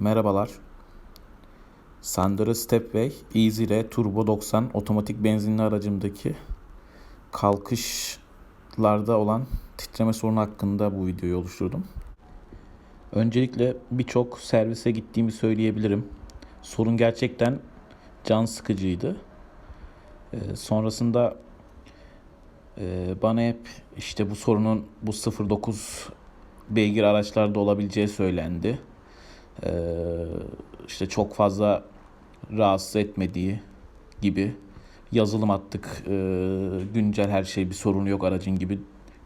Merhabalar. Sandero Stepway Easy R Turbo 90 otomatik benzinli aracımdaki kalkışlarda olan titreme sorunu hakkında bu videoyu oluşturdum. Öncelikle birçok servise gittiğimi söyleyebilirim. Sorun gerçekten can sıkıcıydı. Ee, sonrasında e, bana hep işte bu sorunun bu 09 beygir araçlarda olabileceği söylendi. Ee, işte çok fazla rahatsız etmediği gibi yazılım attık, ee, güncel her şey bir sorunu yok aracın gibi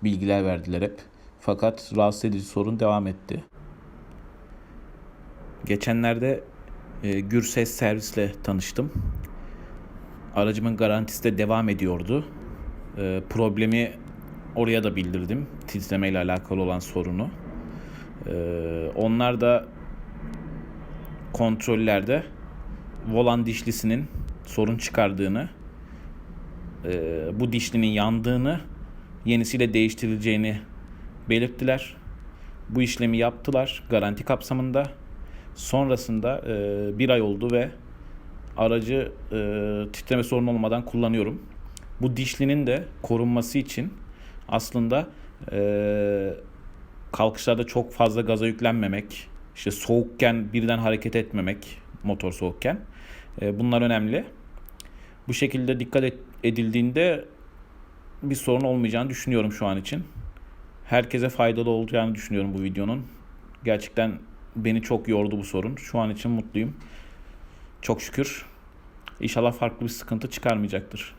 bilgiler verdiler hep. Fakat rahatsız edici sorun devam etti. Geçenlerde e, Gürses servisle tanıştım. Aracımın garantisi de devam ediyordu. E, problemi oraya da bildirdim. Titreme ile alakalı olan sorunu. Onlar da kontrollerde volan dişlisinin sorun çıkardığını, e, bu dişlinin yandığını, yenisiyle değiştirileceğini belirttiler. Bu işlemi yaptılar garanti kapsamında. Sonrasında e, bir ay oldu ve aracı e, titreme sorunu olmadan kullanıyorum. Bu dişlinin de korunması için aslında kalkışlarda çok fazla gaza yüklenmemek, işte soğukken birden hareket etmemek, motor soğukken e, bunlar önemli. Bu şekilde dikkat edildiğinde bir sorun olmayacağını düşünüyorum şu an için. Herkese faydalı olacağını düşünüyorum bu videonun. Gerçekten beni çok yordu bu sorun. Şu an için mutluyum. Çok şükür. İnşallah farklı bir sıkıntı çıkarmayacaktır.